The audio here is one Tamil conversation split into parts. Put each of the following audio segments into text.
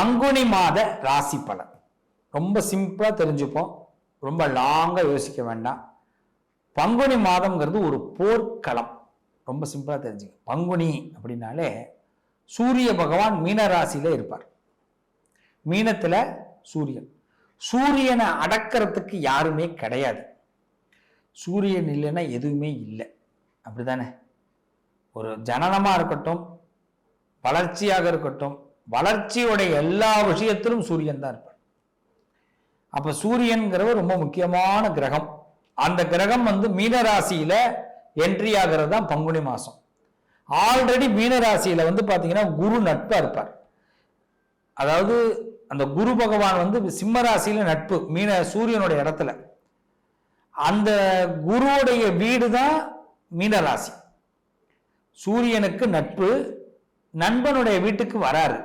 பங்குனி மாத ராசி பலன். ரொம்ப சிம்பிளாக தெரிஞ்சுப்போம். ரொம்ப லாங்காக யோசிக்க வேண்டாம். பங்குனி மாதம்ங்கிறது ஒரு போர்க்களம். ரொம்ப சிம்பிளாக தெரிஞ்சுக்க பங்குனி அப்படின்னாலே சூரிய பகவான் மீன ராசியில இருப்பார். மீனத்தில் சூரியன். சூரியனை அடக்கிறதுக்கு யாருமே கிடையாது. சூரியன் இல்லைன்னா எதுவுமே இல்லை. அப்படிதானே ஒரு ஜனனமாக இருக்கட்டும் வளர்ச்சியாக இருக்கட்டும் வளர்ச்சியோடைய எல்லா விஷயத்திலும் சூரியன் தான் இருப்பார். அப்ப சூரியன்கிறவர் ரொம்ப முக்கியமான கிரகம். அந்த கிரகம் வந்து மீனராசியில் என்ட்ரி ஆகிறது தான் பங்குனி மாசம். ஆல்ரெடி மீனராசியில் வந்து பாத்தீங்கன்னா குரு நட்பா இருப்பார். அதாவது அந்த குரு பகவான் வந்து சிம்மராசியில் நட்பு மீன சூரியனுடைய இடத்துல. அந்த குருவுடைய வீடு தான் மீனராசி. சூரியனுக்கு நட்பு நண்பனுடைய வீட்டுக்கு வராரு.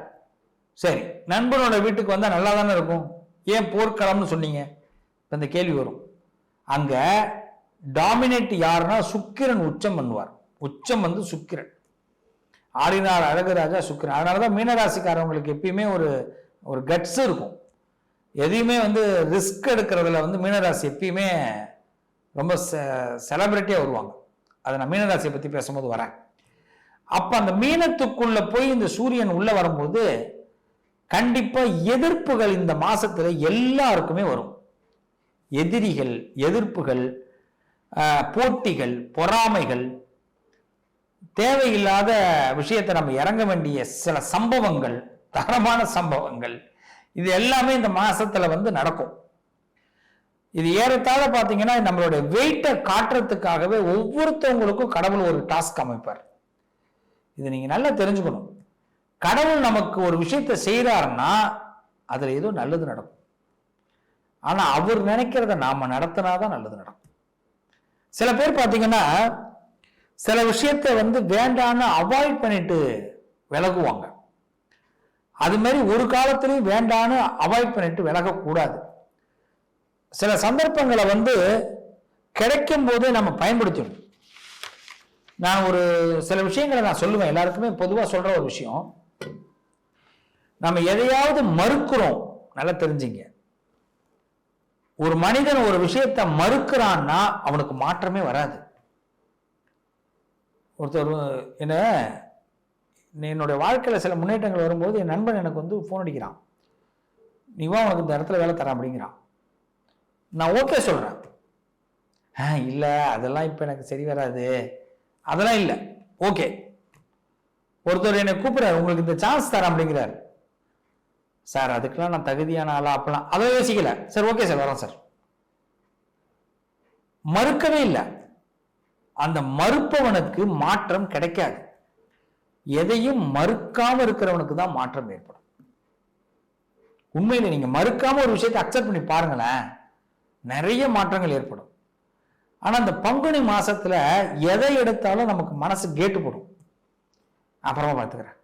சரி நண்பனோட வீட்டுக்கு வந்தால் நல்லா தானே இருக்கும்? ஏன் போர்க்களம்னு சொன்னீங்க? இப்போ இந்த கேள்வி வரும். அங்கே டாமினேட் யாருன்னா சுக்கிரன் உச்சம் பண்ணுவார். உச்சம் வந்து சுக்கிரன். ஆடினார் அழகுராஜா சுக்கிரன். அதனால தான் மீனராசிக்காரவங்களுக்கு எப்பயுமே ஒரு ஒரு கட்ஸ் இருக்கும். எதையுமே வந்து ரிஸ்க் எடுக்கிறதுல வந்து மீனராசி எப்பயுமே ரொம்ப செலப்ரிட்டியாக வருவாங்க. அதை நான் மீனராசியை பற்றி பேசும்போது வரேன். அப்போ அந்த மீனத்துக்குள்ளே போய் இந்த சூரியன் உள்ளே வரும்போது கண்டிப்பா எதிர்ப்புகள் இந்த மாசத்துல எல்லாருக்குமே வரும். எதிரிகள் எதிர்ப்புகள் போட்டிகள் பொறாமைகள் தேவையில்லாத விஷயத்தை நம்ம இறங்க வேண்டிய சில சம்பவங்கள் தரமான சம்பவங்கள் இது எல்லாமே இந்த மாசத்துல வந்து நடக்கும். இது ஏறத்தாழ பார்த்தீங்கன்னா நம்மளுடைய வெயிட்டை காட்டுறதுக்காகவே ஒவ்வொருத்தவங்களுக்கும் கடவுள் ஒரு டாஸ்க் அமைப்பார். இது நீங்க நல்லா தெரிஞ்சுக்கணும். கடவுள் நமக்கு ஒரு விஷயத்தை செய்கிறாருன்னா அதில் ஏதோ நல்லது நடக்கும். ஆனால் அவர் நினைக்கிறத நாம நடத்தினாதான் நல்லது நடக்கும். சில பேர் பார்த்தீங்கன்னா சில விஷயத்தை வந்து வேண்டான்னு அவாய்ட் பண்ணிட்டு விலகுவாங்க. அது மாதிரி ஒரு காலத்திலையும் வேண்டான்னு அவாய்ட் பண்ணிட்டு விலகக்கூடாது. சில சந்தர்ப்பங்களை வந்து கிடைக்கும் போதே நம்ம பயன்படுத்தணும் நான் ஒரு சில விஷயங்களை நான் சொல்லுவேன். எல்லாருக்குமே பொதுவாக சொல்கிற ஒரு விஷயம். நம்ம எதையாவது மறுக்கிறோம். நல்லா தெரிஞ்சுங்க. ஒரு மனிதன் ஒரு விஷயத்தை மறுக்கிறான்னா அவனுக்கு மாற்றமே வராது. ஒருத்தர் என்ன என்னுடைய வாழ்க்கையில் சில முன்னேற்றங்கள் வரும்போது என் நண்பன் எனக்கு வந்து ஃபோன் அடிக்கிறான். நீவா உனக்கு இந்த இடத்துல வேலை தரேன் அப்படிங்கிறான். நான் ஓகே சொல்கிறேன் ஆ இல்லை அதெல்லாம் இப்போ எனக்கு சரி வராது. அதெல்லாம் இல்லை. ஓகே ஒருத்தர் என்னை கூப்பிட்றாரு உங்களுக்கு இந்த சான்ஸ் தரேன் அப்படிங்கிறாரு. சார் அதுக்கெல்லாம் நான் தகுதியான ஆளா? அப்பெல்லாம் அதை யோசிக்கல. சார் ஓகே சார் வரோம் சார். மறுக்கவே இல்லை. அந்த மறுப்பவனுக்கு மாற்றம் கிடைக்காது. எதையும் மறுக்காம இருக்கிறவனுக்கு தான் மாற்றம் ஏற்படும். உண்மையில நீங்க மறுக்காம ஒரு விஷயத்தை அக்செப்ட் பண்ணி பாருங்களேன். நிறைய மாற்றங்கள் ஏற்படும். ஆனா அந்த பங்குனி மாசத்துல எதை எடுத்தாலும் நமக்கு மனசு கேட்டு போடும். அப்புறமா பார்த்துக்கிறேன்.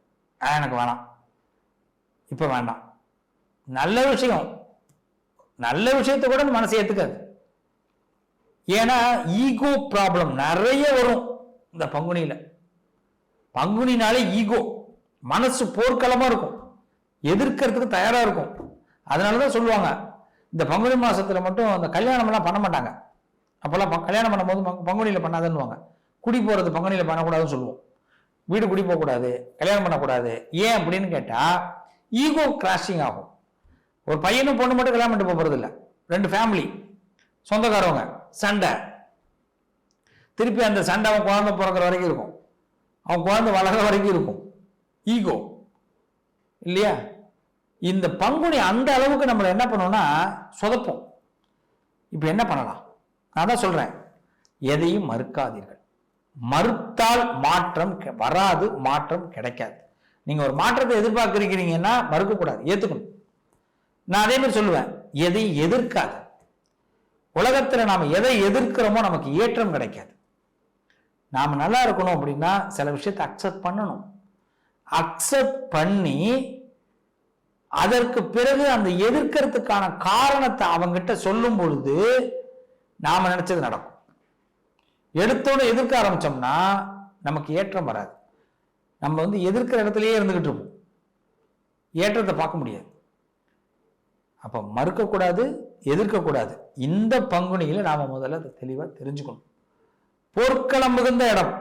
ஆ, எனக்கு வேணாம். இப்ப வேண்டாம். நல்ல விஷயம். நல்ல விஷயத்தை கூட இந்த மனசு ஏத்துக்காது. ஏன்னா ஈகோ ப்ராப்ளம் நிறைய வரும் இந்த பங்குனியில. பங்குனினாலே ஈகோ மனசு போர்க்களமா இருக்கும். எதிர்க்கிறதுக்கு தயாரா இருக்கும். அதனாலதான் சொல்லுவாங்க இந்த பங்குனி மாசத்துல மட்டும் அந்த கல்யாணம் எல்லாம் பண்ண மாட்டாங்க. அப்பெல்லாம் ப- கல்யாணம் பண்ணும்போது பங்குனியில பண்ணாதுன்னுவாங்க. குடி போறது பங்குனியில பண்ணக்கூடாதுன்னு சொல்லுவோம். வீடு குடி போகக்கூடாது கல்யாணம் பண்ணக்கூடாது. ஏன் அப்படின்னு கேட்டா ஈகோ கிராஷிங் ஆகும். ஒரு பையனும் பொண்ணு மட்டும் கல்யாணம் பண்ணிட்டு போறது இல்ல ரெண்டு ஃபேமிலி சொந்தக்காரவங்க. சண்டை. திருப்பி அந்த சண்டை அவன் குழந்தை பிறக்கிற வரைக்கும் இருக்கும். அவன் குழந்தை வளர்கிற வரைக்கும் இருக்கும். ஈகோ இல்லையா? இந்த பங்குனி அந்த அளவுக்கு நம்மளை என்ன பண்ணோம்னா சொதப்போம். இப்போ என்ன பண்ணலாம்? நான் தான் சொல்றேன். எதையும் மறுக்காதீர்கள். மறுத்தால் மாற்றம் கெ- வராது மாற்றம் கிடைக்காது. நீங்க ஒரு மாற்றத்தை எதிர்பார்க்கிறீங்கன்னா மறுக்கக்கூடாது. ஏத்துக்கணும். நான் அதே மாதிரி சொல்லுவேன். எதையும் எதிர்க்காது. உலகத்தில் நாம் எதை எதிர்க்கிறோமோ நமக்கு ஏற்றம் கிடைக்காது. நாம் நல்லா இருக்கணும் அப்படின்னா சில விஷயத்தை அக்செப்ட் பண்ணணும். அக்செப்ட் பண்ணி அதற்கு பிறகு அந்த எதிர்க்கிறதுக்கான காரணத்தை அவங்கிட்ட சொல்லும் பொழுது நாம் நினச்சது நடக்கும். எடுத்தோட எதிர்க்க ஆரம்பித்தோம்னா நமக்கு ஏற்றம் வராது. நம்ம வந்து எதிர்க்கிற இடத்துலையே இருந்துக்கிட்டு இருப்போம். ஏற்றத்தை பார்க்க முடியாது. அப்போ மறுக்கக்கூடாது எதிர்க்கக்கூடாது. இந்த பங்குனியில் நாம் முதல்ல அதை தெளிவாக தெரிஞ்சுக்கணும். போர்க்களம் மிகுந்த இடம்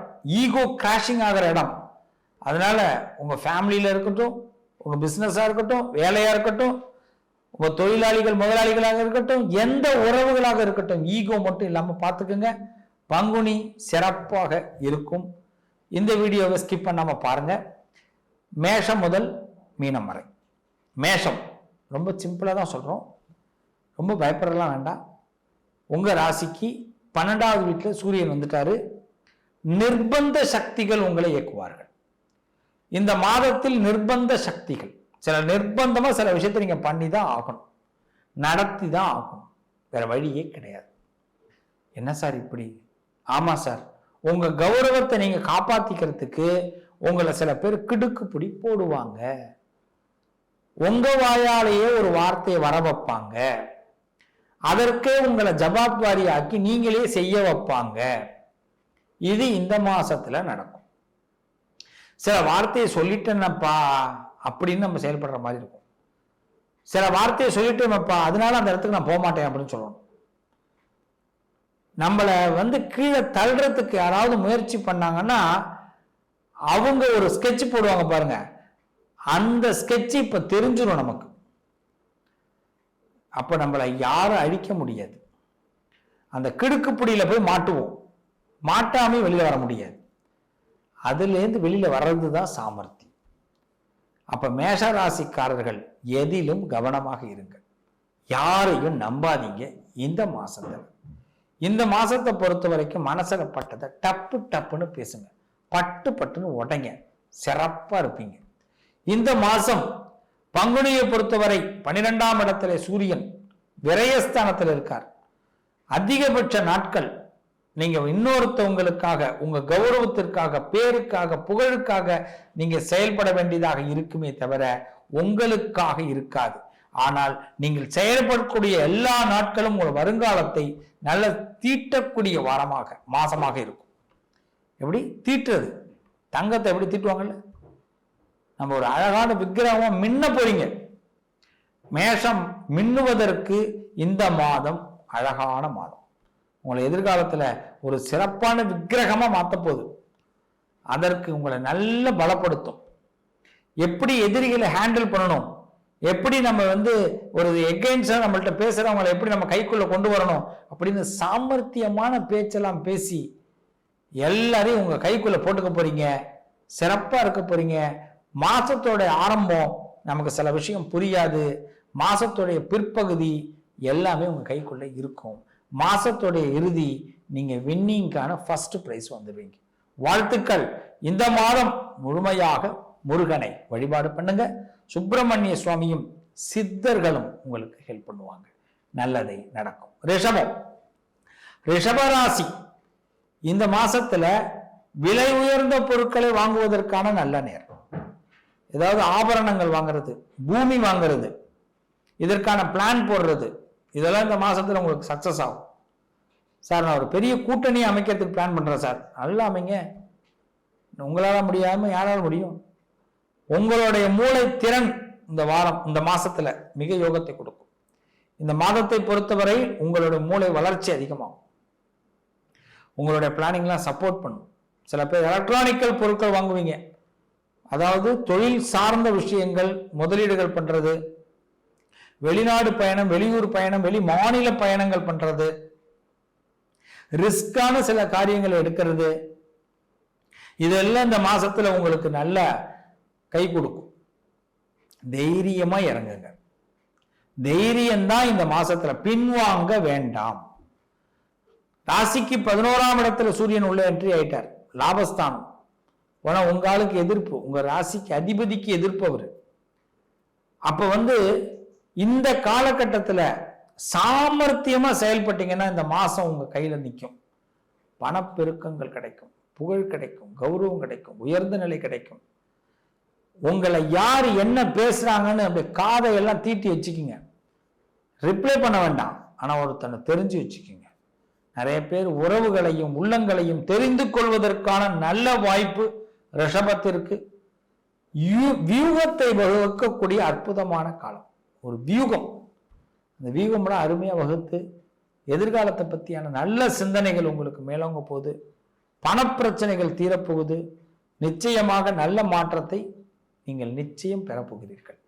ஈகோ கிராஷிங் ஆகிற இடம். அதனால் உங்கள் ஃபேமிலியில் இருக்கட்டும் உங்கள் பிஸ்னஸாக இருக்கட்டும் வேலையாக இருக்கட்டும் உங்கள் தொழிலாளிகள் முதலாளிகளாக இருக்கட்டும் எந்த உறவுகளாக இருக்கட்டும் ஈகோ மட்டும் இல்லாமல் பார்த்துக்குங்க. பங்குனி சிறப்பாக இருக்கும். இந்த வீடியோவை ஸ்கிப் பண்ணாமல் பாருங்கள் மேஷம் முதல் மீனம் வரை. மேஷம். ரொம்ப சிம்பிளாக தான் சொல்கிறோம் ரொம்ப பயப்படலாம் வேண்டாம். உங்கள் ராசிக்கு பன்னெண்டாவது வீட்டில் சூரியன் வந்துட்டாரு. நிர்பந்த சக்திகள் உங்களை இயக்குவார்கள். இந்த மாதத்தில் நிர்பந்த சக்திகள் சில நிர்பந்தமாக சில விஷயத்தை நீங்கள் பண்ணி தான் ஆகணும். நடத்தி தான் ஆகணும். வேற வழியே கிடையாது. என்ன சார் இப்படி? ஆமாம் சார். உங்கள் கௌரவத்தை நீங்கள் காப்பாற்றிக்கிறதுக்கு உங்களை சில பேர் கிடுக்குப்பிடி போடுவாங்க. உங்க வாயாலேயே ஒரு வார்த்தையை வர வைப்பாங்க. அதற்கே உங்களை ஜவாப்தாரி ஆக்கி நீங்களே செய்ய வைப்பாங்க. இது இந்த மாசத்துல நடக்கும். சில வார்த்தையை சொல்லிட்டேன்னப்பா அப்படின்னு நம்ம செயல்படுற மாதிரி இருக்கும். சில வார்த்தையை சொல்லிட்டேனப்பா அதனால அந்த இடத்துக்கு நான் போக மாட்டேன் அப்படின்னு சொல்லணும். நம்மளை வந்து கீழே தள்ளுறதுக்கு யாராவது முயற்சி பண்ணாங்கன்னா அவங்க ஒரு ஸ்கெட்ச் போடுவாங்க பாருங்க. அந்த ஸ்கெட்ச் இப்ப தெரிஞ்சிடும் நமக்கு. அப்ப நம்மளை யாரும் அழிக்க முடியாது. அந்த கிடுக்குப்பிடியில போய் மாட்டுவோம். மாட்டாமே வெளியில வர முடியாது. அதுலேருந்து வெளியில வர்றது தான் சாமர்த்தியம். அப்ப மேஷராசிக்காரர்கள் எதிலும் கவனமாக இருங்கள் யாரையும் நம்பாதீங்க. இந்த மாதத்தில் இந்த மாசத்தை பொறுத்த வரைக்கும் மனசுல பட்டதை டப்பு டப்புன்னு பேசுங்க. பட்டு பட்டுன்னு உடைங்க. சிறப்பா இருப்பீங்க. இந்த மாசம் பங்குனியை பொறுத்தவரை பனிரெண்டாம் இடத்துல சூரியன் விரயஸ்தானத்தில் இருக்கார். அதிகபட்ச நாட்கள் நீங்க இன்னொருத்தவங்களுக்காக உங்க கௌரவத்திற்காக பேருக்காக புகழுக்காக நீங்க செயல்பட வேண்டியதாக இருக்குமே தவிர உங்களுக்காக இருக்காது. ஆனால் நீங்கள் செயல்படக்கூடிய எல்லா நாட்களும் உங்கள் வருங்காலத்தை நல்ல தீட்டக்கூடிய வாரமாக மாசமாக இருக்கும். எப்படி? தீட்டுறது. தங்கத்தை எப்படி தீட்டுவாங்கல்ல? நம்ம ஒரு அழகான விக்கிரகமா மின்ன போறீங்க. மேஷம் மின்னுவதற்கு இந்த மாதம் அழகான மாதம். உங்களை எதிர்காலத்துல ஒரு சிறப்பான விக்கிரகமா மாத்த போகுது. அதற்கு உங்களை நல்ல பலப்படுத்தும். எப்படி எதிரிகளை ஹேண்டில் பண்ணணும்? எப்படி நம்ம வந்து ஒரு எகெயின்ஸ்டா நம்மள்ட்ட பேசுறவங்களை எப்படி நம்ம கைக்குள்ள கொண்டு வரணும்? அப்படின்னு சாமர்த்தியமான பேச்செல்லாம் பேசி எல்லாரையும் உங்க கைக்குள்ள போட்டுக்க போறீங்க. சிறப்பா இருக்க போறீங்க. மாசத்தோடைய ஆரம்பம் நமக்கு சில விஷயம் புரியாது. மாசத்துடைய பிற்பகுதி எல்லாமே உங்க கைக்குள்ள இருக்கும். மாசத்துடைய இறுதி நீங்க வின்னிங்கான ஃபர்ஸ்ட் பிரைஸ் வந்துடுவீங்க. வாழ்த்துக்கள். இந்த மாதம் முழுமையாக முருகனை வழிபாடு பண்ணுங்க. சுப்பிரமணிய சுவாமியும் சித்தர்களும் உங்களுக்கு ஹெல்ப் பண்ணுவாங்க. நல்லதை நடக்கும். ரிஷபம். ரிஷபராசி. இந்த மாசத்துல விலை உயர்ந்த பொருட்களை வாங்குவதற்கான நல்ல நேரம். ஏதாவது ஆபரணங்கள் வாங்குறது பூமி வாங்குறது இதற்கான பிளான் போடுறது இதெல்லாம் இந்த மாதத்தில் உங்களுக்கு சக்ஸஸ் ஆகும். சார் நான் ஒரு பெரிய கூட்டணி அமைக்கிறதுக்கு பிளான் பண்ணுறேன் சார். நல்லா அமைங்க உங்களால் முடியாமல் யாரால முடியும்? உங்களுடைய மூளை திறன் இந்த வாரம் இந்த மாதத்தில் மிக யோகத்தை கொடுக்கும். இந்த மாதத்தை பொறுத்தவரை உங்களுடைய மூளை வளர்ச்சி அதிகமாகும். உங்களுடைய பிளானிங்லாம் சப்போர்ட் பண்ணும். சில பேர் எலக்ட்ரானிக்கல் பொருட்கள் வாங்குவீங்க. அதாவது தொழில் சார்ந்த விஷயங்கள் முதலீடுகள் பண்ணுறது வெளிநாடு பயணம் வெளியூர் பயணம் வெளி மாநில பயணங்கள் பண்ணுறது ரிஸ்கான சில காரியங்களை எடுக்கிறது இதெல்லாம் இந்த மாசத்துல உங்களுக்கு நல்ல கை கொடுக்கும். தைரியமா இறங்குங்க. தைரியம்தான் இந்த மாசத்துல பின்வாங்க வேண்டாம். ராசிக்கு பதினோராம் இடத்துல சூரியன் உள்ள என்ட்ரி ஆயிட்டார். லாபஸ்தானம். ஆனால் உங்க ஆளுக்கு எதிர்ப்பு உங்க ராசிக்கு அதிபதிக்கு எதிர்ப்பு அவர். அப்ப வந்து இந்த காலகட்டத்தில் சாமர்த்தியமா செயல்பட்டீங்கன்னா இந்த மாசம் உங்க கையில நிற்கும் பணப்பெருக்கங்கள் கிடைக்கும் புகழ் கிடைக்கும் கௌரவம் கிடைக்கும் உயர்ந்த நிலை கிடைக்கும். உங்களை யார் என்ன பேசுறாங்கன்னு அப்படி காதை எல்லாம் தீட்டி வச்சுக்கிங்க. ரிப்ளை பண்ண வேண்டாம் ஆனால் ஒருத்தனை தெரிஞ்சு வச்சுக்கிங்க. நிறைய பேர் உறவுகளையும் உள்ளங்களையும் தெரிந்து கொள்வதற்கான நல்ல வாய்ப்பு ரிஷபத்திற்கு யூ- வியூகத்தை வகுக்கக்கூடிய அற்புதமான காலம். ஒரு வியூகம். அந்த வியூகம்லாம் அருமையாக வகுத்து எதிர்காலத்தை பற்றியான நல்ல சிந்தனைகள் உங்களுக்கு மேலோங்க போகுது. பணப்பிரச்சனைகள் தீரப்போகுது. நிச்சயமாக நல்ல மாற்றத்தை நீங்கள் நிச்சயம் பெறப்போகிறீர்கள்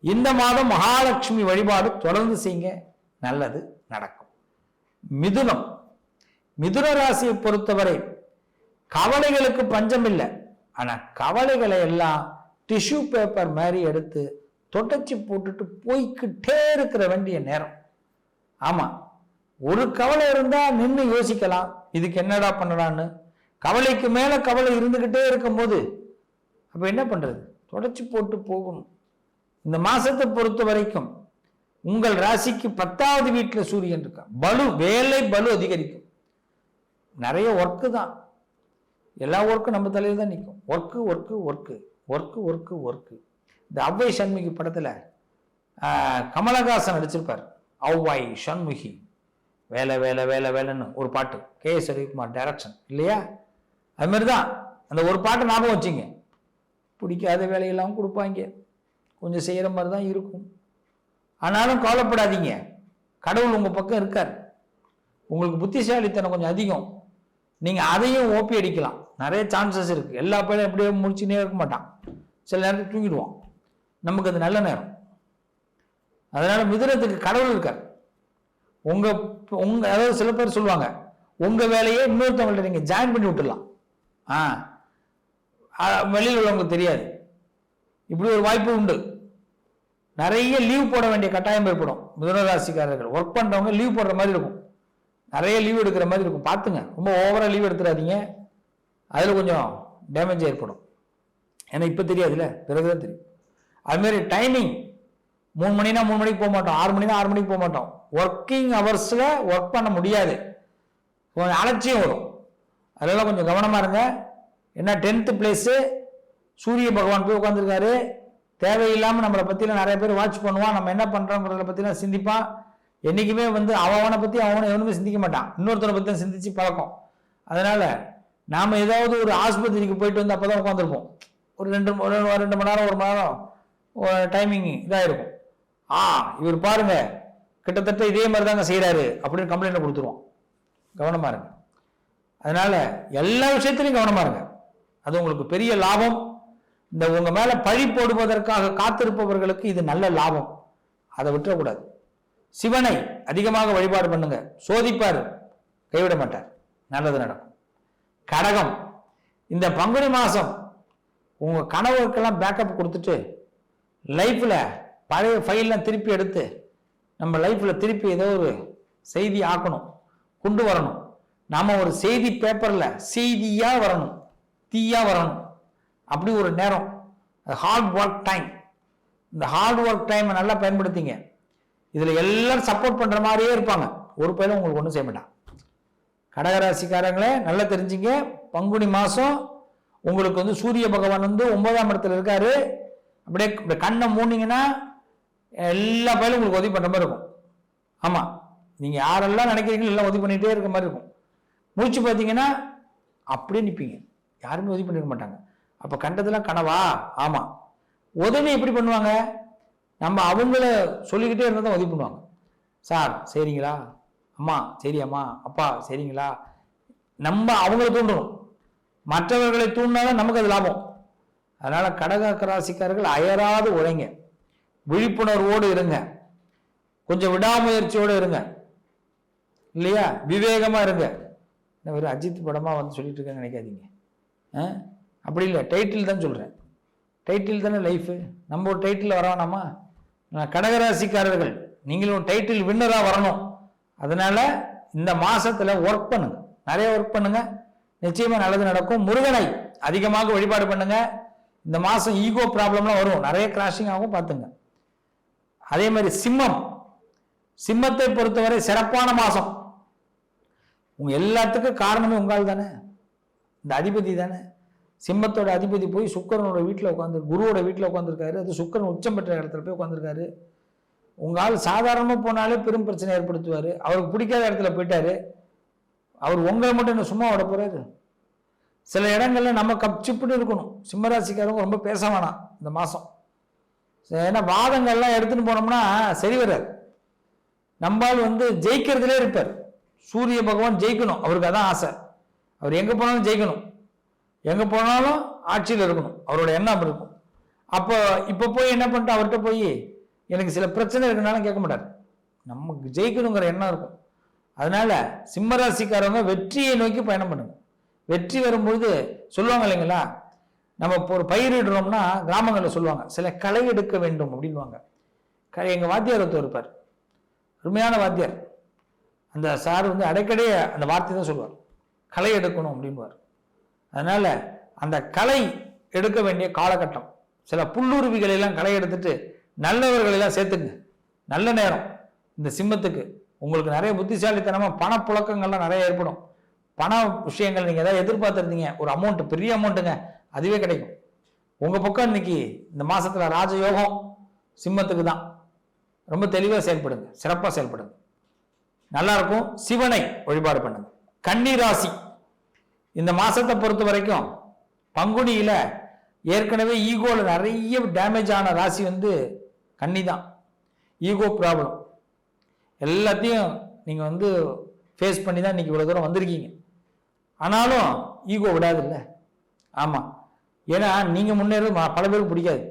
இந்த மாதம் மகாலட்சுமி வழிபாடு தொடர்ந்து செய்யுங்க நல்லது நடக்கும். மிதுனம். மிதுன ராசியை பொறுத்தவரை கவலைகளுக்கு பஞ்சம் இல்லை. ஆனால் கவலைகளை எல்லாம் டிஷ்யூ பேப்பர் மாதிரி எடுத்து தொடச்சி போட்டுட்டு போய்க்கிட்டே இருக்கிற வேண்டிய நேரம். ஆமாம் ஒரு கவலை இருந்தால் நின்று யோசிக்கலாம். இதுக்கு என்னடா பண்ணலான்னு? கவலைக்கு மேலே கவலை இருந்துக்கிட்டே இருக்கும்போது அப்போ என்ன பண்ணுறது தொடச்சி போட்டு போகணும். இந்த மாதத்தை பொறுத்த வரைக்கும் உங்கள் ராசிக்கு பத்தாவது வீட்டில் சூரியன் இருக்கா பலு வேலை பலு அதிகரிக்கும். நிறைய ஒர்க்கு தான். எல்லா ஒர்க்கும் நம்ம தலையில் தான் நிற்கும் work work work work work work இந்த அவ்வை சண்முகி படத்தில் கமலஹாசன் நடிச்சிருப்பார். அவ்வாய் சண்முகி. வேலை வேலை வேலை வேலைன்னு ஒரு பாட்டு. கே எஸ் ரவிக்குமார் டைரக்ஷன் இல்லையா? அதுமாரி தான். அந்த ஒரு பாட்டு ஞாபகம் வச்சிங்க. பிடிக்காத வேலையெல்லாம் கொடுப்பாங்க. கொஞ்சம் செய்கிற மாதிரி தான் இருக்கும். ஆனாலும் கவலைப்படாதீங்க. கடவுள் உங்கள் பக்கம் இருக்கார். உங்களுக்கு புத்திசாலித்தனம் கொஞ்சம் அதிகம். நீங்கள் அதையும் ஓப்பி அடிக்கலாம். நிறைய சான்சஸ் இருக்குது எல்லா பேரும் எப்படியோ முடிச்சுனே இருக்க மாட்டான். சில நேரத்துக்கு தூங்கிடுவான். நமக்கு அது நல்ல நேரம். அதனால் மிதுனத்துக்கு கடவுள் இருக்கார். உங்கள் உங்கள் அதாவது சில பேர் சொல்லுவாங்க உங்கள் வேலையை இன்னொருத்தவங்கள்ட்ட நீங்கள் ஜாயின் பண்ணி விட்டுடலாம். ஆ வெளியில் உள்ளவங்களுக்கு தெரியாது. இப்படி ஒரு வாய்ப்பு உண்டு. நிறைய லீவ் போட வேண்டிய கட்டாயம் ஏற்படும். மிதுனராசிக்காரர்கள் ஒர்க் பண்ணுறவங்க லீவ் போடுற மாதிரி இருக்கும். நிறைய லீவ் எடுக்கிற மாதிரி இருக்கும். பார்த்துங்க ரொம்ப ஓவராக லீவ் எடுத்துடாதீங்க. அதில் கொஞ்சம் டேமேஜ் ஏற்படும். ஏன்னா இப்போ தெரியாதுல்ல? பிறகுதான் தெரியும். அதுமாரி டைமிங் மூணு மணினா மூணு மணிக்கு போக மாட்டோம். ஆறு மணினா ஆறு மணிக்கு போக மாட்டோம். ஒர்க்கிங் ஹவர்ஸில் ஒர்க் பண்ண முடியாது. கொஞ்சம் அலட்சியம் வரும். அதெல்லாம் கொஞ்சம் கவனமாக இருங்க. ஏன்னா டென்த்து பிளேஸு சூரிய பகவான் போய் உட்காந்துருக்காரு தேவையில்லாமல் நம்மளை பற்றிலாம் நிறைய பேர் வாட்ச் பண்ணுவான். நம்ம என்ன பண்ணுறோங்கிறத பற்றிலாம் சிந்திப்பான். என்றைக்குமே வந்து அவனை பற்றி அவனை எவனுமே சிந்திக்க மாட்டான். இன்னொருத்தனை பற்றி தான் சிந்திச்சு பழக்கம். அதனால் நாம் ஏதாவது ஒரு ஆஸ்பத்திரிக்கு போயிட்டு வந்து அப்போ தான் உட்காந்துருப்போம் ஒரு ரெண்டு ரெண்டு மணி நேரம் ஒரு மணி நேரம் டைமிங் இதாக இருக்கும் ஆ இவர் பாருங்க கிட்டத்தட்ட இதே மாதிரி தாங்க செய்கிறாரு அப்படின்னு கம்ப்ளைண்ட் கொடுத்துருவோம். கவனமாக இருங்க. அதனால எல்லா விஷயத்திலையும் கவனமாக இருங்க. அது உங்களுக்கு பெரிய லாபம். இந்த உங்கள் மேலே பழி போடுவதற்காக காத்திருப்பவர்களுக்கு இது நல்ல லாபம். அதை விட்டுறக்கூடாது. சிவனை அதிகமாக வழிபாடு பண்ணுங்க. சோதிப்பார். கைவிட மாட்டார். நல்லது நடக்கும். கடகம். இந்த பங்குனி மாதம் உங்கள் கனவுக்கெல்லாம் பேக்கப் கொடுத்துட்டு லைஃப்பில் பழைய ஃபைல்லாம் திருப்பி எடுத்து நம்ம லைஃப்பில் திருப்பி ஏதோ ஒரு செய்தி ஆக்கணும் கொண்டு வரணும். நாம் ஒரு செய்தி பேப்பரில் செய்தியாக வரணும் தீயாக வரணும். அப்படி ஒரு நேரம். ஹார்ட் ஒர்க் டைம் இந்த ஹார்ட் ஒர்க் டைமை நல்லா பயன்படுத்திங்க. இதில் எல்லாரும் சப்போர்ட் பண்ணுற மாதிரியே இருப்பாங்க. ஒரு பயிலும் உங்களுக்கு ஒன்றும் செய்ய மாட்டான். கடகராசிக்காரங்களே நல்லா தெரிஞ்சுங்க. பங்குனி மாதம் உங்களுக்கு வந்து சூரிய பகவான் வந்து ஒன்பதாம் இடத்துல இருக்காரு. அப்படியே இப்படி கண்ணை மூடினீங்கன்னா எல்லா பயிலும் உங்களுக்கு உதவி பண்ணுற மாதிரி இருக்கும். ஆமாம் நீங்கள் யாரெல்லாம் நினைக்கிறீங்களோ எல்லாம் உதவி பண்ணிகிட்டே இருக்க மாதிரி இருக்கும். முடிச்சு பார்த்தீங்கன்னா அப்படியே நிற்பீங்க யாருமே உதவி பண்ணிருக்க மாட்டாங்க. அப்போ கண்டதெல்லாம் கனவா? ஆமாம் உதவி எப்படி பண்ணுவாங்க? நம்ம அவங்கள சொல்லிக்கிட்டே இருந்தால் தான் உதவி பண்ணுவாங்க. சார் சரிங்களா அம்மா சரி அம்மா அப்பா சரிங்களா? நம்ம அவங்களை தூண்டணும். மற்றவர்களை தூண்டினாலும் நமக்கு அது லாபம். அதனால கடக ராசிக்காரர்கள் அயராது உழைங்க. விழிப்புணர்வோடு இருங்க. கொஞ்சம் விடாமுயற்சியோடு இருங்க. இல்லையா? விவேகமாக இருங்க. என்ன வெறும் அஜித் படமாக வந்து சொல்லிட்டு இருக்கேன்னு நினைக்காதீங்க. ஆ? அப்படி இல்லை. டைட்டில் தான் சொல்கிறேன் டைட்டில் தானே லைஃபு நம்ம ஒரு டைட்டில் வரவேணாமா நான் கடகராசிக்காரர்கள். நீங்களும் டைட்டில் வின்னராக வரணும். அதனால இந்த மாசத்துல ஒர்க் பண்ணுங்க. நிறைய ஒர்க் பண்ணுங்க. நிச்சயமா நல்லது நடக்கும். முருகனை அதிகமாக வழிபாடு பண்ணுங்க. இந்த மாசம் ஈகோ ப்ராப்ளம்லாம் வரும். நிறைய கிராஷிங் ஆகும் பார்த்துங்க. அதே மாதிரி சிம்மம். சிம்மத்தை பொறுத்தவரை சிறப்பான மாசம். உங்க எல்லாத்துக்கும் காரணமே உங்கால் தானே? இந்த அதிபதி தானே? சிம்மத்தோட அதிபதி போய் சுக்கரனோட வீட்டில் உட்காந்து குருவோட வீட்டில் உட்காந்துருக்காரு. அது சுக்கரன் உச்சம் பெற்ற இடத்துல போய் உட்காந்துருக்காரு. உங்களால் சாதாரணமாக போனாலே பெரும் பிரச்சனை ஏற்படுத்துவார். அவருக்கு பிடிக்காத இடத்துல போயிட்டார். அவர் உங்களை மட்டும் என்ன சும்மா விட போகிறாரு சில இடங்களில் நம்ம கப்சிப்புன்னு இருக்கணும். சிம்மராசிக்காரங்க ரொம்ப பேச வேணாம் இந்த மாதம் ஏன்னா வாதங்கள்லாம் எடுத்துன்னு போனோம்னா சரி வராது. நம்மால் வந்து ஜெயிக்கிறதுலே இருப்பார். சூரிய பகவான் ஜெயிக்கணும். அவருக்கு அதான் ஆசை. அவர் எங்கே போனாலும் ஜெயிக்கணும். எங்கே போனாலும் ஆட்சியில் இருக்கணும். அவரோட எண்ணம் இருக்கும். அப்போ இப்போ போய் என்ன பண்ணிட்டு அவர்கிட்ட போய் எனக்கு சில பிரச்சனை இருக்குனாலும் கேட்க மாட்டார். நமக்கு ஜெயிக்கணுங்கிற எண்ணம் இருக்கும். அதனால சிம்மராசிக்காரவங்க வெற்றியை நோக்கி பயணம் பண்ணுங்க. வெற்றி வரும்பொழுது சொல்லுவாங்க இல்லைங்களா? நம்ம இப்போ ஒரு பயிரிடுறோம்னா கிராமங்களில் சொல்லுவாங்க சில களை எடுக்க வேண்டும் அப்படின்வாங்க க எங்கள் வாத்தியார் ஒருத்தர் இருப்பார். அருமையான வாத்தியார். அந்த சார் வந்து அடைக்கடைய அந்த வார்த்தை தான் சொல்லுவார். களை எடுக்கணும் அப்படின்வார் அதனால அந்த களை எடுக்க வேண்டிய காலகட்டம் சில புல்லுருவிகளெல்லாம் களை எடுத்துட்டு நல்லவர்களெல்லாம் சேர்த்துங்க நல்ல நேரம். இந்த சிம்மத்துக்கு உங்களுக்கு நிறைய புத்திசாலித்தனமாக பணப்புழக்கங்கள்லாம் நிறைய ஏற்படும். பண விஷயங்கள் நீங்கள் ஏதாவது எதிர்பார்த்துருந்தீங்க. ஒரு அமௌண்ட் பெரிய அமௌண்ட்டுங்க அதுவே கிடைக்கும். உங்கள் பக்கம் இன்னைக்கு இந்த மாதத்தில் ராஜயோகம் சிம்மத்துக்கு தான். ரொம்ப தெளிவாக செயல்படுங்க. சிறப்பாக செயல்படுங்க. நல்லா இருக்கும். சிவனை வழிபாடு பண்ணுங்க. கன்னி ராசி இந்த மாதத்தை பொறுத்த வரைக்கும் பங்குனியில் ஏற்கனவே ஈகோவில் நிறைய டேமேஜ் ஆன ராசி வந்து கண்ணி தான் ஈகோ ப்ராப்ளம் எல்லாத்தையும் நீங்கள் வந்து ஃபேஸ் பண்ணி தான் இன்றைக்கி இவ்வளோ தூரம் வந்திருக்கீங்க. ஆனாலும் ஈகோ விடாதுல்ல. ஆமாம் ஏன்னா நீங்கள் முன்னேறது பல பேருக்கு பிடிக்காது.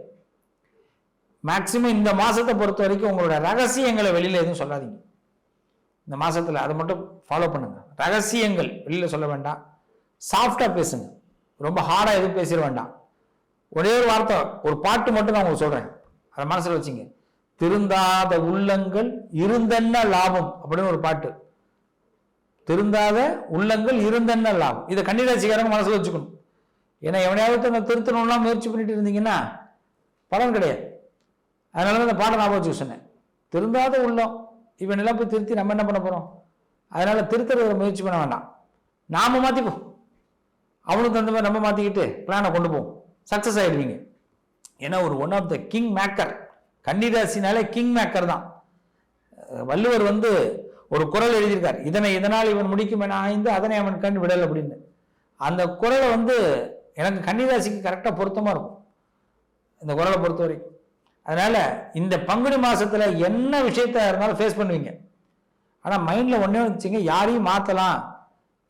மேக்சிமம் இந்த மாதத்தை பொறுத்த வரைக்கும் உங்களோட ரகசியங்களை வெளியில் எதுவும் சொல்லாதீங்க. இந்த மாதத்தில் அதை மட்டும் ஃபாலோ பண்ணுங்கள் ரகசியங்கள் வெளியில் சொல்ல வேண்டாம். சாஃப்டாக பேசுங்க. ரொம்ப ஹார்டாக எதுவும் பேசிட வேண்டாம். ஒரே ஒரு வார்த்தை ஒரு பாட்டு மட்டும் நான் உங்களுக்கு சொல்கிறேன் அதை மனசில் வச்சுங்க. திருந்தாத உள்ளங்கள் இருந்தென்ன லாபம்? அப்படின்னு ஒரு பாட்டு. திருந்தாத உள்ளங்கள் இருந்தென்ன லாபம்? இதை கன்னிராசிக்காரங்க மனசில் வச்சுக்கணும். ஏன்னா எவனையாவது அந்த திருத்தணும்லாம் முயற்சி பண்ணிட்டு இருந்தீங்கன்னா பலன் கிடையாது. அதனால தான் இந்த பாடம் ஞாபகம் வச்சு சொன்னேன். திருந்தாத உள்ளம். இவன் எல்லாம் போய் திருத்தி நம்ம என்ன பண்ண போகிறோம் அதனால திருத்துறத முயற்சி பண்ண வேண்டாம் நாம மாத்திப்போம். அவனுக்கு தகுந்த மாதிரி நம்ம மாத்திக்கிட்டு பிளானை கொண்டு போவோம். சக்சஸ் ஆயிடுவீங்க. ஏன்னா ஒரு one of the king maker கன்னிராசினாலே king maker தான் வள்ளுவர் வந்து ஒரு குரல் எழுதியிருக்கார். இதனை இதனால் இவன் முடிக்கும் என ஆய்ந்து அதனை அவன் கண் விடல் அப்படின்னு. அந்த குரலை வந்து எனக்கு கன்னிராசிக்கு கரெக்டாக பொருத்தமாக இருக்கும். இந்த குரலை பொறுத்த வரைக்கும் அதனால் இந்த பங்குனி மாதத்தில் என்ன விஷயத்த இருந்தாலும் ஃபேஸ் பண்ணுவீங்க. ஆனால் மைண்டில் ஒன்றே வச்சுங்க யாரையும் மாற்றலாம்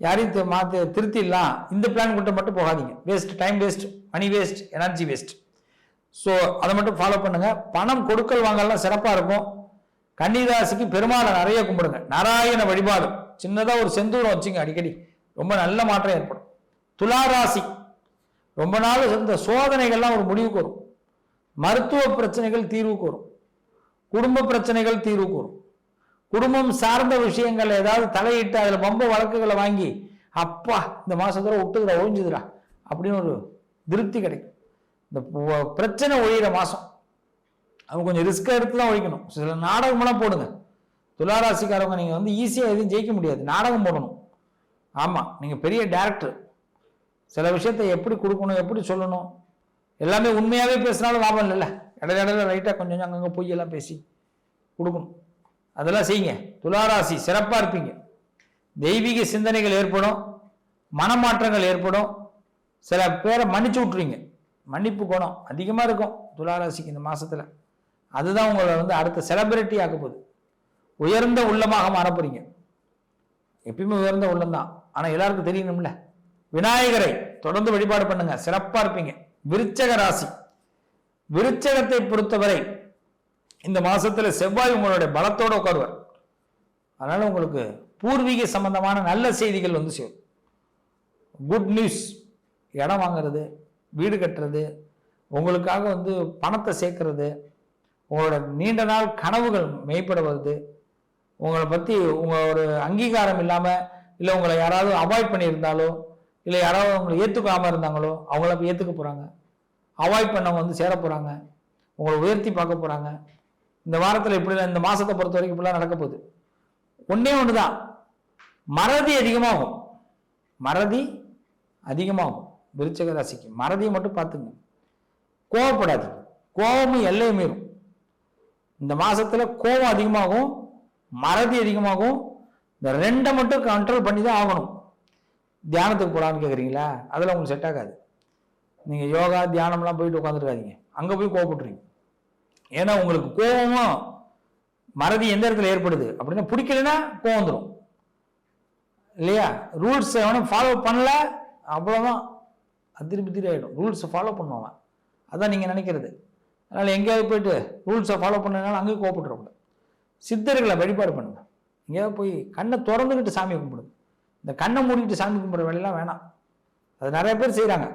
யாரையும் மாற்ற திருத்திடலாம் இந்த பிளான் கொண்டு மட்டும் போகாதீங்க. Waste time waste money waste energy waste so அதை மட்டும் ஃபாலோ பண்ணுங்கள் பணம் கொடுக்கல் வாங்கலாம் சிறப்பாக இருக்கும். கன்னிராசிக்கு பெருமாளை நிறைய கும்பிடுங்க. நாராயண வழிபாடு. சின்னதாக ஒரு செந்தூரம் வச்சுங்க அடிக்கடி. ரொம்ப நல்ல மாற்றம் ஏற்படும். துலா ராசி ரொம்ப நாள் இந்த சோதனைகள்லாம் ஒரு முடிவுக்கு வரும் மருத்துவ பிரச்சனைகள் தீர்வுக்கு வரும் குடும்ப பிரச்சனைகள் தீர்வுக்கு வரும் குடும்பம் சார்ந்த விஷயங்கள் ஏதாவது தலையிட்டு அதில் ரொம்ப வழக்குகளை வாங்கி அப்பா இந்த மாசத்துல விட்டுதுடா ஒழிஞ்சுதுடா அப்படின்னு ஒரு திருப்தி கிடைக்கும். இந்த பிரச்சனை ஒழிகிற மாதம் அவங்க கொஞ்சம் ரிஸ்க் எடுத்து தான் ஒழிக்கணும். சில நாடகமெல்லாம் போடுங்க. துளாராசிக்காரவங்க நீங்கள் வந்து ஈஸியாக எதுவும் ஜெயிக்க முடியாது. நாடகம் போடணும். ஆமாம் நீங்கள் பெரிய டேரக்டர் சில விஷயத்தை எப்படி கொடுக்கணும் எப்படி சொல்லணும் எல்லாமே உண்மையாகவே பேசினாலும் லாபம் இல்லைல்ல. இடையில இடையில லைட்டாக கொஞ்சம் கொஞ்சம் அங்கங்கே பொய்யெல்லாம் பேசி கொடுக்கணும். அதெல்லாம் செய்யுங்க. துளாராசி சிறப்பாக இருப்பீங்க. தெய்வீக சிந்தனைகள் ஏற்படும். மனமாற்றங்கள் ஏற்படும். சில பேரை மன்னிச்சு விட்ருவீங்க மன்னிப்பு குணம் அதிகமாக இருக்கும் துளாராசிக்கு இந்த மாதத்தில் அதுதான் உங்களை வந்து அடுத்த செலிபிரிட்டி ஆக்க போகுது. உயர்ந்த உள்ளமாக மாற எப்பயுமே உயர்ந்த உள்ளம் தான். ஆனால் எல்லாருக்கும் தெரியணும்ல. விநாயகரை தொடர்ந்து வழிபாடு பண்ணுங்க. சிறப்பாக இருப்பீங்க. விருச்சக ராசி. விருச்சகத்தை பொறுத்தவரை இந்த மாதத்தில் செவ்வாய் உங்களுடைய பலத்தோடு உட்காருவார். அதனால் உங்களுக்கு பூர்வீக சம்பந்தமான நல்ல செய்திகள் வந்து சேரும். குட் நியூஸ் இடம் வாங்குறது வீடு கட்டுறது உங்களுக்காக வந்து பணத்தை சேர்க்கறது உங்களோட நீண்ட நாள் கனவுகள் மெய்ப்பட வருது உங்களை பற்றி உங்கள் ஒரு அங்கீகாரம் இல்லாமல் இல்லை உங்களை யாராவது அவாய்ட் பண்ணியிருந்தாலோ இல்லை யாராவது உங்களை ஏற்றுக்காமல் இருந்தாங்களோ அவங்கள ஏற்றுக்க போகிறாங்க அவாய்ட் பண்ணவங்க வந்து சேர போகிறாங்க உங்களை உயர்த்தி பார்க்க போகிறாங்க இந்த வாரத்தில் இப்படிலாம் இந்த மாதத்தை பொறுத்த வரைக்கும் இப்படிலாம் நடக்க போகுது. ஒன்றே ஒன்று தான் மறதி அதிகமாகும். மறதி அதிகமாகும். விருச்சக ராசிக்கு. மறதியை மட்டும் பார்த்துங்க. கோவப்படாது கோபமும் எல்லை மீறும். இந்த மாசத்துல கோபம் அதிகமாகும் மறதி அதிகமாகும். இந்த ரெண்டை மட்டும் கண்ட்ரோல் பண்ணி தான் ஆகணும். தியானத்துக்கு போகலான்னு கேட்குறீங்களா அதெல்லாம் உங்களுக்கு செட் ஆகாது. நீங்கள் யோகா தியானம்லாம் போயிட்டு உட்காந்துருக்காதீங்க அங்கே போய் கோவப்பட்டுருங்க ஏன்னா உங்களுக்கு கோபமும் மறதி எந்த இடத்துல ஏற்படுது? அப்படின்னா பிடிக்கலன்னா கோவம் வந்துடும் இல்லையா? ரூல்ஸ் எவனும் ஃபாலோ பண்ணல அவ்வளோதான் அதிரி ஆகிடும் ரூல்ஸை ஃபாலோ பண்ணுவான் அதான் நீங்கள் நினைக்கிறது. அதனால் எங்கேயாவது போயிட்டு ரூல்ஸை ஃபாலோ பண்ணனால அங்கேயும் கோவப்பட்டுறக்கூடாது சித்தர்களை வழிபாடு பண்ணுங்க. எங்கேயாவது போய் கண்ணை திறந்துக்கிட்டு சாமி கும்பிடுங்க. இந்த கண்ணை மூடிக்கிட்டு சாமி கும்பிட்ற வேலையெல்லாம் வேணாம். அது நிறைய பேர் செய்கிறாங்க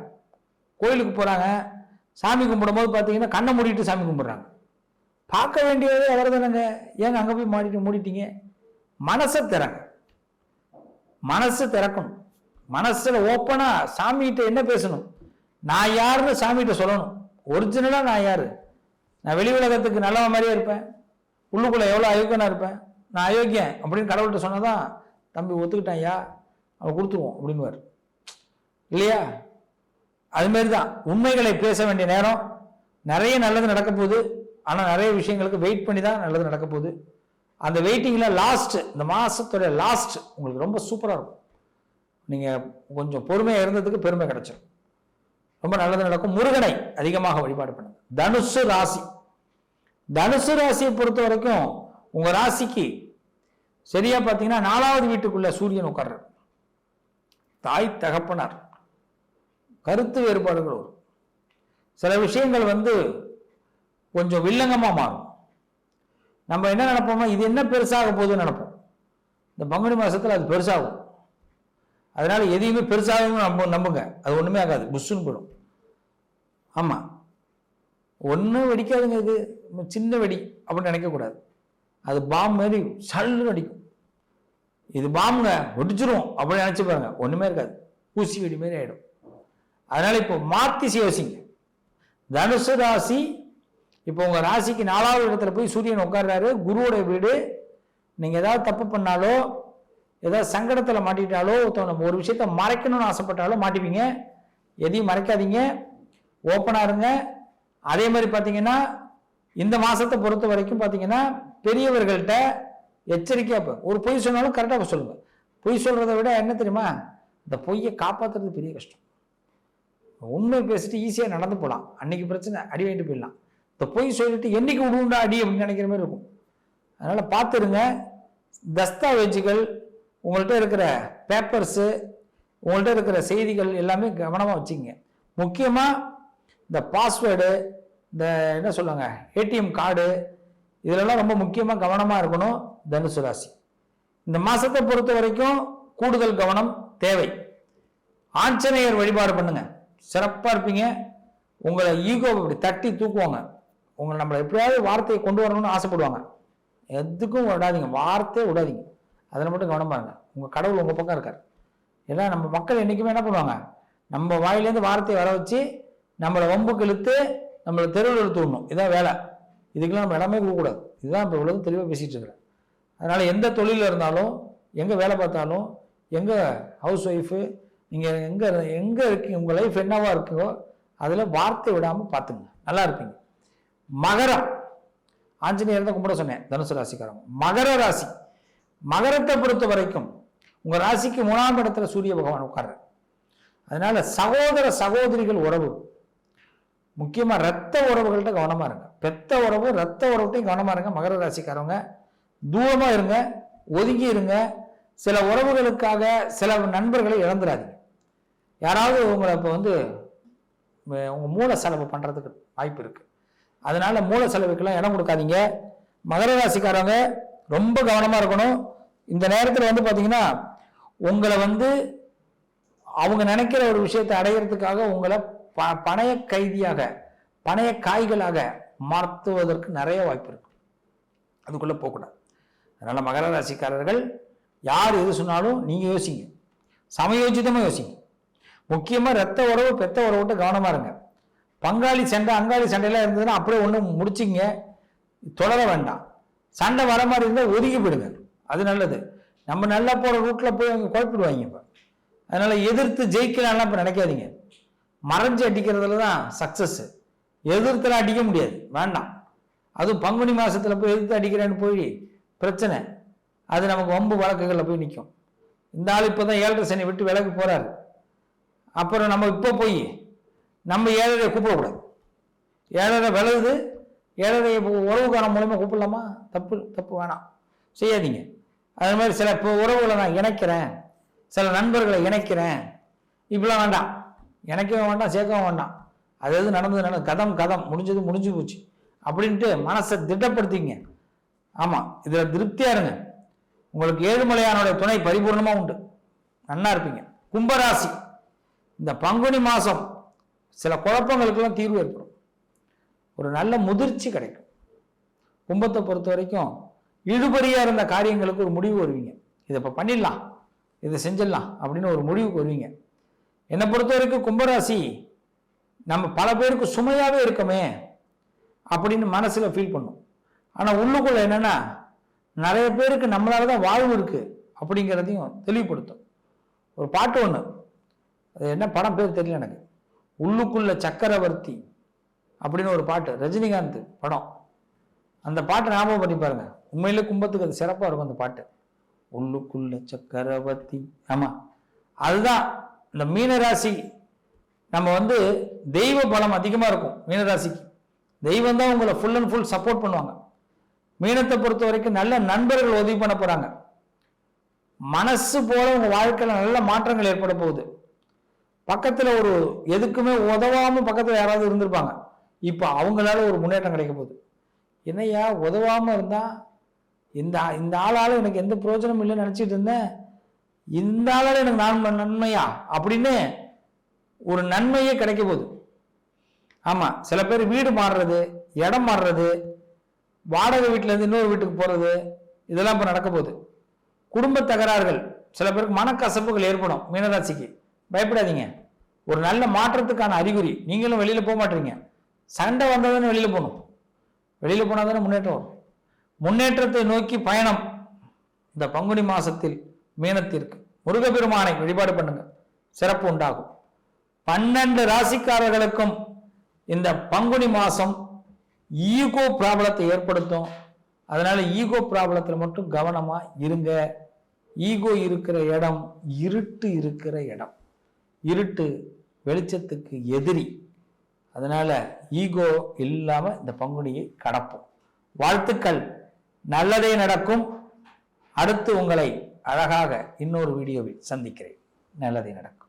கோயிலுக்கு போகிறாங்க சாமி கும்பிடும்போது பார்த்தீங்கன்னா கண்ணை மூடிட்டு சாமி கும்பிட்றாங்க. பார்க்க வேண்டியது அவர் தானேங்க ஏங்க அங்கே போய் மாடிட்டு மூடிட்டீங்க? மனசை திறங்க. மனசு திறக்கணும். மனசில் ஓப்பனாக சாமிகிட்ட என்ன பேசணும்? நான் யாருன்னு சாமிகிட்ட சொல்லணும். ஒரிஜினலாக நான் யார்? நான் வெளி உலகத்துக்கு நல்லவன் மாதிரியே இருப்பேன். உள்ளுக்குள்ளே எவ்வளோ அயோக்கியனாக இருப்பேன். நான் அயோக்கியன் அப்படின்னு கடவுள்கிட்ட சொன்னதான் தம்பி ஒத்துக்கிட்டான் ஐயா. அவன் கொடுத்துருவோம் அப்படின்வார் இல்லையா? அதுமாரி தான் உண்மைகளை பேச வேண்டிய நேரம். நிறைய நல்லது நடக்க போகுது. ஆனால் நிறைய விஷயங்களுக்கு வெயிட் பண்ணி தான் நல்லது நடக்க போகுது. அந்த வெயிட்டிங்கில் லாஸ்ட் இந்த மாதத்துடைய லாஸ்ட் உங்களுக்கு ரொம்ப சூப்பராக இருக்கும். நீங்கள் கொஞ்சம் பொறுமையாக இருந்ததுக்கு பெருமை கிடைச்சிடும் ரொம்ப நல்லது நடக்கும். முருகனை அதிகமாக வழிபாடு பண்ணுங்க. தனுசு ராசி. தனுசு ராசியை பொறுத்த வரைக்கும் உங்கள் ராசிக்கு சரியா பார்த்தீங்கன்னா நாலாவது வீட்டுக்குள்ள சூரியன் உட்கார்றார். தாய் தகப்பனார். கருத்து வேறுபாடுகள் வரும். சில விஷயங்கள் வந்து கொஞ்சம் வில்லங்கமாக மாறும். நம்ம என்ன நினைப்போமோ இது என்ன பெருசாக போகுதுன்னு நினைப்போம். இந்த பங்குனி மாதத்தில் அது பெருசாகும். அதனால் எதையுமே பெருசாகவும் நம்ப நம்புங்க. அது ஒன்றுமே ஆகாது. புஷ்ஷுன்னு போயிடும். ஆமாம் ஒன்றும் வெடிக்காதுங்க இது. சின்ன வெடி அப்படின்னு நினைக்கக்கூடாது. அது பாம் மாதிரி சல்லுன்னு அடிக்கும். இது பாம்புங்க வெடிச்சிரும் அப்படின்னு நினச்சி பாருங்க. ஒன்றுமே இருக்காது. ஊசி வெடி மாதிரி ஆகிடும் அதனால் இப்போ மாற்றி யோசிங்க. தனுசு ராசி இப்போ உங்கள் ராசிக்கு நாலாவது இடத்துல போய் சூரியன் உட்கார்றாரு. குருவோட வீடு. நீங்கள் ஏதாவது தப்பு பண்ணாலோ ஏதாவது சங்கடத்தில் மாட்டிட்டாலோ நம்ம ஒரு விஷயத்த மறைக்கணும்னு ஆசைப்பட்டாலோ மாட்டிப்பீங்க. எதையும் மறைக்காதீங்க. ஓப்பனாக இருங்க. அதே மாதிரி பார்த்தீங்கன்னா இந்த மாதத்தை பொறுத்த வரைக்கும் பார்த்தீங்கன்னா பெரியவர்கள்ட்ட எச்சரிக்கையாக ஒரு பொய் சொன்னாலும் கரெக்டாக சொல்லுங்கள் பொய் சொல்கிறத விட என்ன தெரியுமா? இந்த பொய்யை காப்பாற்றுறது பெரிய கஷ்டம். உண்மை பேசிட்டு ஈஸியாக நடந்து போகலாம் அன்னைக்கு பிரச்சனை அடி வாங்கிட்டு போயிடலாம். இந்த பொய் சொல்லிட்டு என்னைக்கு விடுவோம்டா அடி அப்படின்னு நினைக்கிற மாதிரி இருக்கும். அதனால் பார்த்துருங்க. தஸ்தாவேஜுகள் உங்கள்கிட்ட இருக்கிற பேப்பர்ஸு உங்கள்கிட்ட இருக்கிற செய்திகள் எல்லாமே கவனமாக வச்சுங்க. முக்கியமாக இந்த பாஸ்வேர்டு இந்த என்ன சொல்லுவாங்க ஏடிஎம் கார்டு இதிலெல்லாம் ரொம்ப முக்கியமாக கவனமாக இருக்கணும் தனுசு ராசி. இந்த மாதத்தை பொறுத்த வரைக்கும் கூடுதல் கவனம் தேவை. ஆஞ்சநேயர் வழிபாடு பண்ணுங்க. சிறப்பாக இருப்பீங்க. உங்களை ஈகோ இப்படி தட்டி தூக்குவாங்க. உங்களை நம்மளை எப்படியாவது வார்த்தையை கொண்டு வரணும்னு ஆசைப்படுவாங்க. எதுக்கும் விடாதீங்க. வார்த்தையை விடாதீங்க. அதில் மட்டும் கவனமாக இருங்க உங்கள் கடவுள் உங்கள் பக்கம் இருக்கார். ஏன்னா நம்ம மக்கள் என்றைக்குமே என்ன பண்ணுவாங்க? நம்ம வாயிலேருந்து வார்த்தையை வர வச்சு நம்மளை வம்புக்கு இழுத்து நம்மளை தெருவில் இழுத்து விடணும். இதான் வேலை. இதுக்கெல்லாம் நம்ம இடமே கொடுக்கக்கூடாது. இதுதான் இப்போ இவ்வளவு தெளிவாக பேசிகிட்டு இருக்கிறேன். அதனால் எந்த தொழிலில் இருந்தாலும் எங்கே வேலை பார்த்தாலும் எங்கே ஹவுஸ் ஒய்ஃபு நீங்கள் எங்கே எங்கே இருக்கீங்க உங்கள் லைஃப் என்னவாக இருக்கோ அதில் வார்த்தை விடாமல் பார்த்துங்க. நல்லா இருப்பீங்க. மகரம். ஆஞ்சநேயர் தான் கும்பிட சொன்னேன் தனுசு ராசிக்காரங்க. மகர ராசி. மகரத்தை பொறுத்த வரைக்கும் உங்க ராசிக்கு மூணாம் இடத்துல சூரிய பகவான் உட்கார்ற அதனால சகோதர சகோதரிகள் உறவு. முக்கியமா ரத்த உறவுகள்கிட்ட கவனமா இருங்க. பெத்த உறவு ரத்த உறவுகிட்டையும் கவனமா இருங்க. மகர ராசிக்காரவங்க தூரமா இருங்க ஒதுங்கி இருங்க. சில உறவுகளுக்காக சில நண்பர்களை இழந்துடாதீங்க. யாராவது உங்களை இப்போ வந்து உங்க- மூல செலவு பண்றதுக்கு வாய்ப்பு இருக்கு. அதனால மூல செலவுக்கெல்லாம் இடம் கொடுக்காதீங்க. மகர ராசிக்காரவங்க ரொம்ப கவனமா இருக்கணும். இந்த நேரத்தில் வந்து பார்த்தீங்கன்னா உங்களை வந்து அவங்க நினைக்கிற ஒரு விஷயத்தை அடையிறதுக்காக உங்களை ப பணைய கைதியாக பணைய காய்களாக மாற்றுவதற்கு நிறைய வாய்ப்பு இருக்கு. அதுக்குள்ளே போகக்கூடாது. அதனால் மகர ராசிக்காரர்கள் யார் எது சொன்னாலும் நீங்கள் யோசிங்க. சமயோஜிதமாக யோசிங்க. முக்கியமாக ரத்த உறவு பெத்த உறவுட்டு கவனமா இருங்க. பங்காளி சண்டை அங்காளி சண்டையெல்லாம் இருந்ததுன்னா அப்படியே ஒன்று முடிச்சிங்க தொடர வேண்டாம். சண்டை வர மாதிரி இருந்தால் ஒதுக்கி போயிடுங்க அது நல்லது. நம்ம நல்லா போகிற ரூட்டில் போய் அவங்க குழப்பிடுவாங்க இப்போ. அதனால் எதிர்த்து ஜெயிக்கலாம்லாம் இப்போ நினைக்காதீங்க. மறைஞ்சு அடிக்கிறதுல தான் சக்ஸஸ்ஸு எதிர்த்துலாம் அடிக்க முடியாது. வேண்டாம். அதுவும் பங்குனி மாதத்தில் போய் எதிர்த்து அடிக்கிறேன்னு போய் பிரச்சனை. அது நமக்கு வம்பு வழக்குகளில் போய் நிற்கும் இந்த ஆள் இப்போ தான் ஏழரை சனி விட்டு விலகு போகிறாரு அப்புறம் நம்ம இப்போ போய் நம்ம ஏழரை கூப்பிடக்கூடாது. ஏழரை விலகுது. ஏழரை உறவுக்காரன் மூலயமா கூப்பிடலாமா? தப்பு தப்பு வேணாம். செய்யாதீங்க. அதே மாதிரி சில இப்போ உறவுகளை நான் இணைக்கிறேன். சில நண்பர்களை இணைக்கிறேன். இப்படிலாம் வேண்டாம். இணைக்கவும் வேண்டாம் சேர்க்கவும் வேண்டாம். அது எது நடந்தது நடந்தது. கதம் கதம். முடிஞ்சது முடிஞ்சு போச்சு. அப்படின்ட்டு மனசை திட்டப்படுத்திங்க ஆமாம் இதில் திருப்தியாக இருங்க. உங்களுக்கு ஏழுமலையானுடைய துணை பரிபூர்ணமாக உண்டு. நன்னா இருப்பீங்க. கும்பராசி. இந்த பங்குனி மாதம் சில குழப்பங்களுக்கெல்லாம் தீர்வு ஏற்படும். ஒரு நல்ல முதிர்ச்சி கிடைக்கும். கும்பத்தை பொறுத்த வரைக்கும் இழுபறியாக இருந்த காரியங்களுக்கு ஒரு முடிவு வருவீங்க. இதை இப்போ பண்ணிடலாம். இதை செஞ்சிடலாம் அப்படின்னு ஒரு முடிவுக்கு வருவீங்க. என்னை பொறுத்த வரைக்கும் கும்பராசி நம்ம பல பேருக்கு சுமையாகவே இருக்கமே அப்படின்னு மனசில் ஃபீல் பண்ணும். ஆனால் உள்ளுக்குள்ள என்னென்னா நிறைய பேருக்கு நம்மளால தான் வாழ்வு இருக்குது அப்படிங்கிறதையும் தெளிவுபடுத்தும். ஒரு பாட்டு ஒன்று அது என்ன படம் பேர் தெரியல எனக்கு. உள்ளுக்குள்ள சக்கரவர்த்தி அப்படின்னு ஒரு பாட்டு. ரஜினிகாந்த் படம். அந்த பாட்டை ஞாபகம் பண்ணி பாருங்க. உண்மையிலே கும்பத்துக்கு அது சிறப்பாக இருக்கும் அந்த பாட்டு. உள்ளுக்குள்ள சக்கரவர்த்தி. ஆமாம் அதுதான். இந்த மீனராசி நம்ம வந்து தெய்வ பலம் அதிகமாக இருக்கும் மீனராசிக்கு. தெய்வம் தான் உங்களை ஃபுல் அண்ட் ஃபுல் சப்போர்ட் பண்ணுவாங்க. மீனத்தை பொறுத்த வரைக்கும் நல்ல நண்பர்கள் உதவி பண்ண போகிறாங்க மனசு போல உங்க வாழ்க்கையில் நல்ல மாற்றங்கள் ஏற்பட போகுது. பக்கத்தில் ஒரு எதுக்குமே உதவாமல் பக்கத்தில் யாராவது இருந்திருப்பாங்க. இப்போ அவங்களால ஒரு முன்னேற்றம் கிடைக்க போகுது. என்னய்யா உதவாமல் இருந்தால் இந்த இந்த ஆளால் எனக்கு எந்த பிரயோஜனமும் இல்லைன்னு நினச்சிட்டு இருந்தேன். இந்த ஆளால் எனக்கு நான் நன்மையா? அப்படின்னு ஒரு நன்மையே கிடைக்க போகுது. ஆமாம் சில பேர் வீடு மாறுறது இடம் மாறுறது வாடகை வீட்டிலேருந்து இன்னொரு வீட்டுக்கு போகிறது இதெல்லாம் இப்போ நடக்க போகுது. குடும்ப தகராறுகள் சில பேருக்கு மனக்கசப்புகள் ஏற்படும் மீனராசிக்கு. பயப்படாதீங்க. ஒரு நல்ல மாற்றத்துக்கான அறிகுறி. நீங்களும் வெளியில் போக மாட்டீங்க. சண்டை வந்தால் தானே போகணும். வெளியில் போனால் தானே முன்னேற்றம் வரும். முன்னேற்றத்தை நோக்கி பயணம் இந்த பங்குனி மாசத்தில் மீனத்திற்கு. முருகப்பெருமானை வழிபாடு பண்ணுங்க. சிறப்பு உண்டாகும். பன்னெண்டு ராசிக்காரர்களுக்கும் இந்த பங்குனி மாசம் ஈகோ ப்ராப்ளத்தை ஏற்படுத்தும். அதனால ஈகோ ப்ராப்ளத்தில் மட்டும் கவனமா இருங்க. ஈகோ இருக்கிற இடம் இருட்டு இருக்கிற இடம். இருட்டு வெளிச்சத்துக்கு எதிரி. அதனால் ஈகோ இல்லாமல் இந்த பங்குனியை கடப்போம். வாழ்த்துக்கள். நல்லதே நடக்கும். அடுத்து உங்களை அழகாக இன்னொரு வீடியோவில் சந்திக்கிறேன். நல்லதே நடக்கும்.